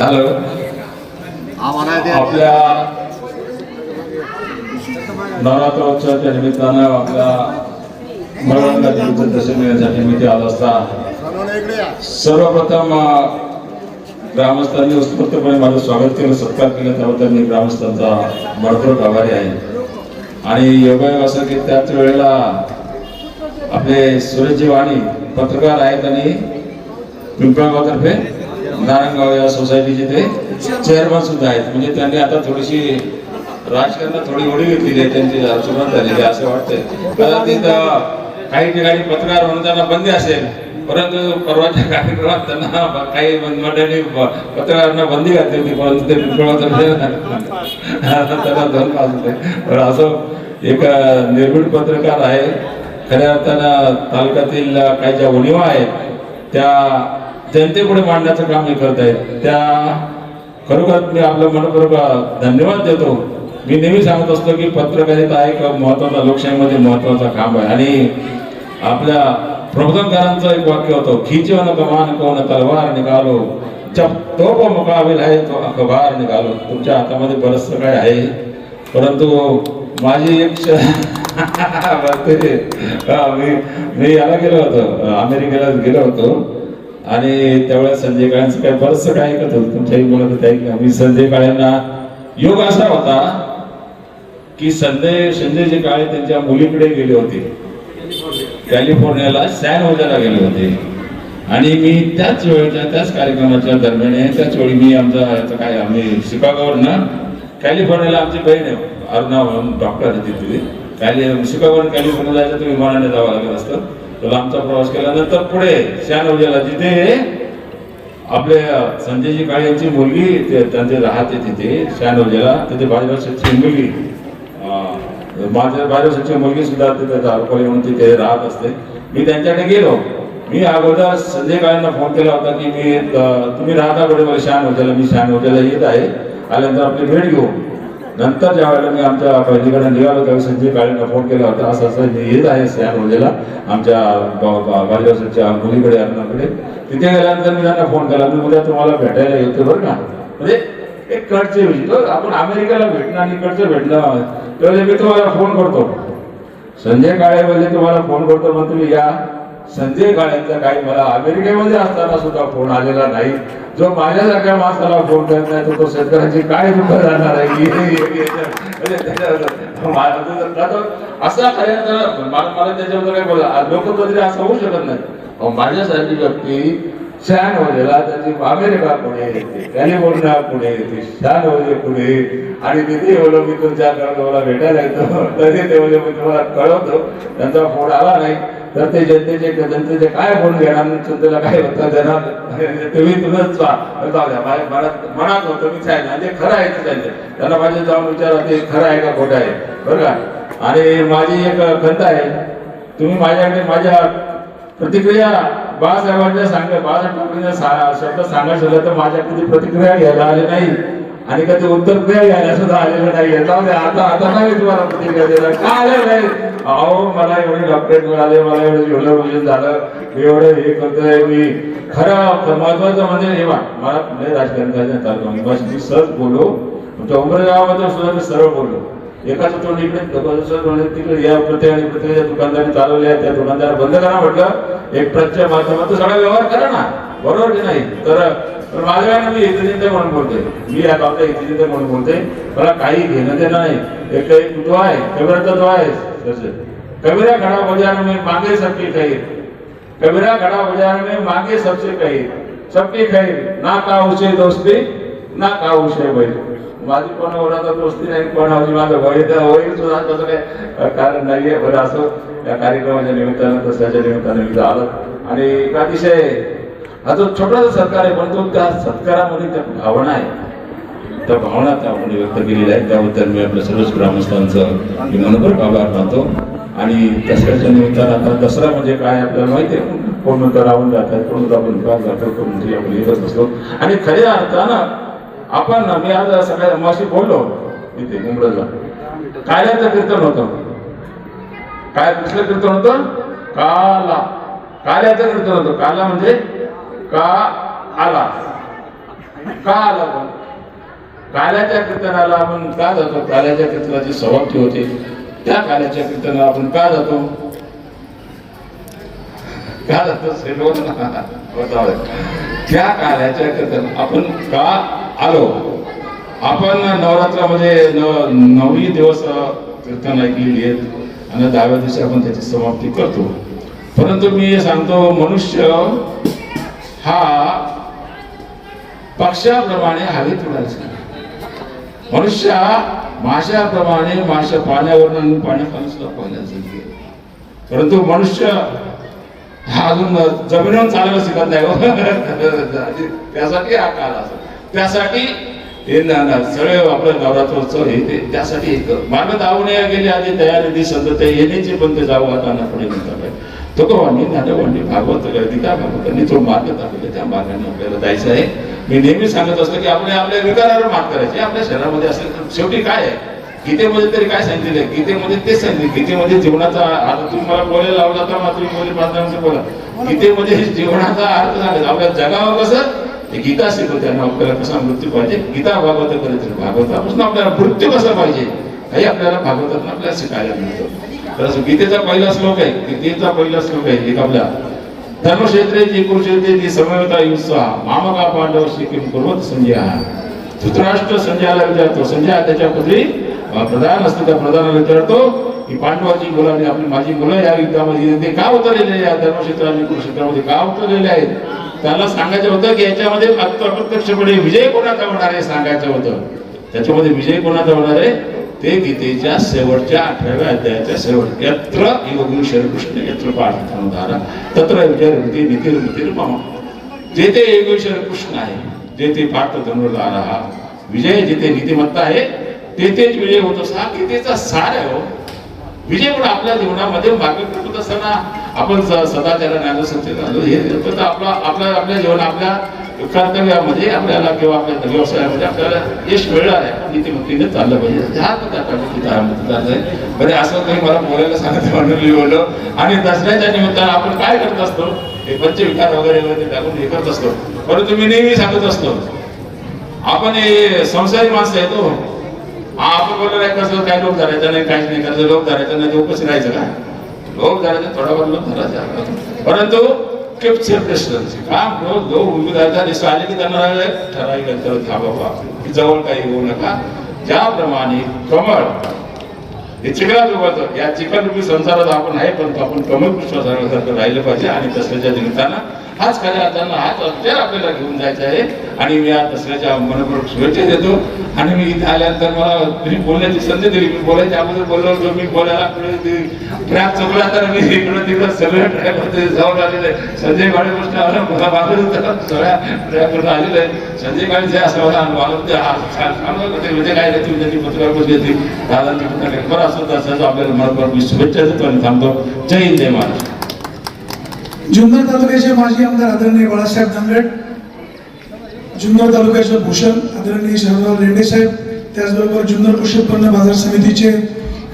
Hello आपल्या नवरात्रोत्सवाच्या निमित्तानं आपल्या मरणांच्या विजयादशमीसाठी मी इथे आलो असता. सर्वप्रथम ग्रामस्थांनी उत्स्फूर्तपणे माझं स्वागत केलं सत्कार केला. त्याबद्दल मी ग्रामस्थांचा भरपूर आभारी आहे. आणि योगायोग असं की त्याच वेळेला आपले सुरेशजी वाणी पत्रकार आहेत आणि पिंपळगावतर्फे नारायणगाव या सोसायटीचे ते चेअरमन सुद्धा आहेत. म्हणजे त्यांनी आता थोडीशी राजकारणात थोडी ओढी घेतलेली आहे त्यांची सुरुवात झालेली आहे असं वाटतंय. कदाचित काही ठिकाणी पत्रकार म्हणून त्यांना बंदी असेल परंतु परवाच्या कार्यक्रमात त्यांना काही मंडळी पत्रकारांना बंदी घातली होती परंतु ते त्यांना धन पास पण असं एक अं, निर्भीड पत्रकार आहे. खऱ्या अर्थानं तालुक्यातील काही ज्या उणिवा आहेत त्या जनतेपुढे मांडण्याचं काम हे करत आहेत. त्या खरोखर मी आपलं मनपूर्वक धन्यवाद देतो. मी नेहमी सांगत असतो की पत्रकारिता एक महत्त्वाचा लोकशाहीमध्ये महत्त्वाचा काम आहे. आणि आपल्या प्रबोधनकारांचं एक वाक्य होतं खिचव न कमान कोण तलवार निघालो. जब तो मुकाबिल आहे तो अखबार निकालो तुमच्या हातामध्ये बरंचसं काय आहे? परंतु माझी एक ते, मी मी याला गेलो होतो. अमेरिकेला गेलो होतो. आणि त्यावेळेस संजय काळ्यांचं काय बरंचसं काय ऐकत होतं. तुमच्याही बोलत होते ऐकलं मी संजय काळ्यांना योग असा होता की संजय संजयजी काळे त्यांच्या मुलीकडे गेले होते. कॅलिफोर्नियाला सॅन होजाला गेले होते. आणि मी त्याच वेळेच्या त्याच कार्यक्रमाच्या दरम्यान आहे, त्याच वेळी मी आमचा याचं काय आम्ही शिकागोवरनं कॅलिफोर्नियाला आमची बहीण आहे अरुणा म्हणून डॉक्टर आहे तिथे. कॅलि शिकागोवर कॅलिफोर्निया जायचं तर विमानाने जावं लागत असतं. तर लांबचा प्रवास केल्यानंतर पुढे शहानवजेला होजाला जिथे आपले संजयजी काळे यांची मुलगी ते- त्यांचे राहते तिथे शहानवजेला तिथे बाजीराव मुलगी माझ्या बाजीराव मुलगी सुद्धा तिथे दारुपली म्हणून तिथे राहत असते. मी त्यांच्याकडे गेलो. मी अगोदर संजय काळेंना फोन केला होता की मी तुम्ही राहता कुठे मला शान होतेला मी शान होतेला येत आहे. आल्यानंतर आपली भेट घेऊ. नंतर ज्या वेळेला मी आमच्या पहिलीकडे निघालो त्यावेळी संजय काळेंना फोन केला होता. असं असं येत आहे सॅन रोजेला. आमच्या बाजीरावच्या मुलीकडे अर्णाकडे तिथे गेल्यानंतर मी त्यांना फोन केला. मी उद्या तुम्हाला भेटायला येतो बरं का? म्हणजे एक कडचे आपण अमेरिकेला भेटणं आणि इकडचं भेटणं त्यावेळेला मी तुम्हाला फोन करतो. संजय काळे म्हणजे तुम्हाला फोन करतो मग तुम्ही या. संजय काळेंचा काही मला अमेरिकेमध्ये असताना सुद्धा फोन आलेला नाही. जो माझ्यासारख्या माणसाला फोन करत नाही तो तो शेतकऱ्याची काय दुःख जाणार आहे? की म्हणजे असा खऱ्या मला त्याच्याबद्दल काय बोला लोक तरी असं होऊ शकत नाही अहो, माझ्यासारखी व्यक्ती शॅन होलेला त्याची अमेरिका पुणे येते कॅलिफोर्निया पुढे येते शॅन होते पुढे आणि तिथे एवढं मी तुमच्या मला भेटायला येतो. तरी ते म्हणजे मी तुम्हाला कळवतो. त्यांचा फोन आला नाही. तर ते जनतेचे जनतेचे काय फोन घेणार जनतेला काय होतं देणार तुम्ही तुझंच जाऊ द्या मनात होतं मी सांगितलं आणि ते खरं आहे ते त्यांना माझे जाऊन विचारा ते खरं आहे का खोटं आहे? बरं का? आणि माझी एक खंत आहे. तुम्ही माझ्याकडे माझ्या प्रतिक्रिया बाळासाहेबांच्या सांग बाळासाहेब ठाकरेंच्या शब्द सांगायचं तर माझ्या प्रतिक्रिया घ्यायला आले नाही. आणि कधी उत्तर क्रिया घ्यायला? सुद्धा आलेलं नाही. जाऊ आता आता नाही तुम्हाला प्रतिक्रिया द्यायला का आलं नाही? अहो मला एवढे डॉक्टरेट मिळाले मला एवढं एवढं झालं. मी एवढं हे करतोय मी. खरं महत्वाचं म्हणजे हे मला म्हणजे राजकारण करायचं चालतो मी बस मी सहज बोलो. तुमच्या उमरगावामध्ये सुद्धा मी सरळ बोललो एकाच तोंड इकडे तिकडे या प्रत्येकाने प्रत्येक दुकानदारी चालवल्या त्या दुकानदार बंद करा म्हटलं. एक प्रच्या माध्यमातून सगळा व्यवहार करा ना. बरोबर की नाही? तर माझ्या वेळेला मी हितचिंतक म्हणून बोलतोय. मी या गावचा हितचिंतक म्हणून बोलते मला काही घेणं देणं नाही. एक काही तो आहे कबीराचा तो आहे तसे. कबीरा घडा बजार में मागे सबके खैर. कबीरा घडा बजार में मागे सबसे खैर. सबके खैर. ना का उशे दोस्ती ना का उसे बैल माझी कोणावर आता दोस्ती नाही कोणावर माझं वय तर होईल सुद्धा. तसं काही कारण नाहीये. बरं असं. या कार्यक्रमाच्या निमित्तानं तसल्याच्या निमित्तानं मी आलं. आणि एक अतिशय हा जो छोटासा सत्कार आहे परंतु त्या सत्कारामध्ये त्या भावना आहे. त्या भावना त्या आपण व्यक्त केलेल्या आहेत. त्याबद्दल मी आपल्या सर्वच ग्रामस्थांचं मी मनपूर्वक आभार मानतो. आणि दसऱ्याच्या निमित्तानं आता दसरा म्हणजे काय आपल्याला माहिती आहे. कोण म्हणतो राहून जातात कोण म्हणतो आपण विकास जातो कोण म्हणतो आपण येतच असतो आणि खऱ्या अर्थानं आपण मी आज सकाळी अमाशी बोललो. इथे मुंबईला. काल्याचं कीर्तन होतं. काय दुसरं कीर्तन होतं? काला. काल्याचं कीर्तन होतं. काला म्हणजे का आला? का आला पण काल्याच्या कीर्तनाला आपण का जातो? काल्याच्या कीर्तनाची समाप्ती होते. त्या काल्याच्या कीर्तनाला आपण का जातो? का जातो? श्रीलोक हो, हो, हो. त्या काल्याच्या कीर्तन आपण का आलो? आपण नवरात्रामध्ये न- नववी दिवस कीर्तन ऐकलेली आहेत आणि दहाव्या दिवशी आपण त्याची समाप्ती करतो. परंतु मी सांगतो मनुष्य हा पक्षाप्रमाणे हवेत उडायचा मनुष्य माशाप्रमाणे माशा पाण्यावर आणि पाण्याखाली सुद्धा पाहिल्याचं परंतु मनुष्य हा अजून जमिनीवर चालायला शिकत नाही हो. त्यासाठी हा काळ असतो त्यासाठी हे ना- सगळे आपलं नवरात्रोत्सव हे ते. त्यासाठी एक मार्ग धावणे गेले आधी तयारी संत ते येण्याची पण ते जाऊ आता पुढे म्हणतात तुकोबांनी नाटकवांनी भागवत गीता भागवतांनी जो मार्ग दाखवले त्या मार्गाने आपल्याला जायचं आहे. मी नेहमी सांगत असतो की आपल्या आपल्या विकारावर मात करायची. आपल्या शरीरामध्ये असेल तर शेवटी काय आहे? गीतेमध्ये तरी काय सांगितलेलं आहे? गीतेमध्ये तेच सांगितले गीतेमध्ये जीवनाचा अर्थ तुम्ही मला बोलायला लावला तर मात्र तुम्ही बोलले बोला. गीतेमध्ये जीवनाचा अर्थ सांगितला आपल्या जगावर कसं? ते गीता शिकवते आणि आपल्याला कसा मृत्यू पाहिजे? गीता भागवत करायचं भागवतापासून आपल्याला मृत्यू कसा पाहिजे? हे आपल्याला भागवतातून आपल्याला शिकायला मिळतं. गीतेचा पहिला श्लोक आहे. गीतेचा पहिला श्लोक आहे. एक आपल्या धर्मक्षेत्रे जी कुरुक्षेत्रे जी समता युत्सा मामका पांडव शिकिम कुर्वत संजय धृतराष्ट्र संजयाला विचारतो संजय त्याच्या पुत्री प्रधान असतो त्या प्रधानाला विचारतो की पांडवाची मुलं आपली माझी मुलं या युद्धामध्ये ते का उतरलेले या धर्मक्षेत्र आणि कुरुक्षेत्रामध्ये का उतरलेले आहेत? त्याला सांगायचं होतं की याच्यामध्ये अप्रत्यक्षपणे विजय कोणाचा होणार आहे सांगायचं होतं. त्याच्यामध्ये विजय कोणाचा होणार आहे? ते गीतेच्या शेवटच्या अठराव्या अध्यायाच्या शेवट यत्र योगी श्रीकृष्ण यत्र पार्थारा तत्र विजय रीती नीती रीती जेथे योगेश्वर कृष्ण आहे जेथे पाठ धनुर्धार हा. विजय जिथे नीतिमत्ता आहे तेथेच विजय होत असा हा गीतेचा सार आहे हो. विजय पण आपल्या जीवनामध्ये मागे करत असताना आपण सदाचार ज्ञान सत्य झालो. हे तर आपला आपल्या आपल्या जीवन आपल्या कर्तव्यामध्ये आपल्याला किंवा आपल्या व्यवसायामध्ये आपल्याला यश मिळणार आहे. आपण नीतिमत्तेने चाललं पाहिजे. हा तो त्या आहे. बरे असं काही मला बोलायला सांगितलं म्हणून लिहिलं आणि दसऱ्याच्या निमित्तानं आपण काय करत असतो? हे पंचविकार वगैरे वगैरे टाकून हे करत असतो. परंतु मी नेहमी सांगत असतो आपण हे संसारी माणसं येतो हा आपण बोललो नाही कसं काय लोक धरायचं नाही काहीच नाही करायचं लोक धरायचं नाही ते उपस्थित राहायचं का? लोक धरायचं थोडाफार लोक धरायचं. परंतु किप सेपरेशनचे काम जो लोक दिसतो आले की त्यांना ठराविक अंतर हा बाबा की जवळ काही होऊ नका ज्याप्रमाणे कमळ हे चिखलात उभारतो या चिखल रूपी संसारात आपण आहे परंतु आपण कमल पुष्पासारखं राहिलं पाहिजे आणि तसल्याच्या निमित्तानं हाच खऱ्या अर्थानं हाच अत्यार आपल्याला घेऊन जायचा आहे. आणि मी या दसऱ्याच्या मनपूर्वक शुभेच्छा देतो. आणि मी इथे आल्यानंतर मला तुम्ही बोलण्याची संधी दिली. मी बोलायच्या अगोदर बोललो होतो मी बोलायला ट्रॅक चुकला तर मी इकडं तिकडं सगळं ट्रॅकवरती जाऊन आलेलं आहे संजय गाडी गोष्ट आलं मला मागत होतं सगळ्या ट्रॅकवर आलेलं आहे संजय गाडी जे असं मला मागत ते होते. म्हणजे काय नाही तुम्ही त्याची पत्रकार बसली होती दादांची पत्रकार बरं असं तसं आपल्याला मनपूर्वक मी शुभेच्छा देतो आणि थांबतो. जय हिंद जय महाराष्ट्र. जुन्नर तालुक्याचे माजी आमदार आदरणीय बाळासाहेब दांगड जुन्नर तालुक्याचे भूषण आदरणीय शरदराव लेंडे साहेब त्याचबरोबर जुन्नर कृषी उत्पन्न बाजार समितीचे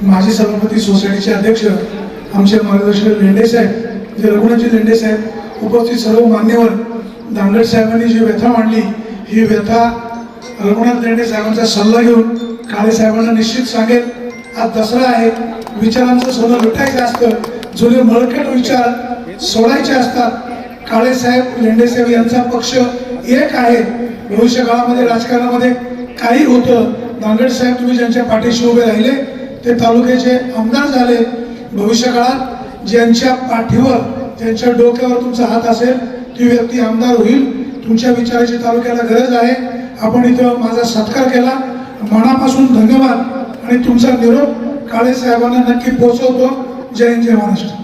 माजी सभापती सोसायटीचे अध्यक्ष आमचे मार्गदर्शक लेंडे साहेब जे रघुनाथजी लेंडे साहेब उपस्थित सर्व मान्यवर दांगड साहेबांनी जी व्यथा मांडली ही व्यथा रघुनाथ लेंडे साहेबांचा सल्ला घेऊन काळे साहेबांना निश्चित सांगेल. आज दसरा आहे. विचारांचं सोनं लुटायचं असतं. जुने मळकट विचार सोडायचे असतात. काळे साहेब लेंडे साहेब यांचा पक्ष एक आहे. भविष्य काळामध्ये राजकारणामध्ये काही होतं. नांदेड साहेब तुम्ही ज्यांच्या पाठीशी उभे राहिले ते तालुक्याचे आमदार झाले. भविष्य काळात ज्यांच्या पाठीवर त्यांच्या डोक्यावर तुमचा हात असेल ती व्यक्ती आमदार होईल. तुमच्या विचाराची तालुक्याला गरज आहे. आपण इथं माझा सत्कार केला. मनापासून धन्यवाद. आणि तुमचा निरोप काळे साहेबांना नक्की पोहोचवतो. जय हिंद जय महाराष्ट्र.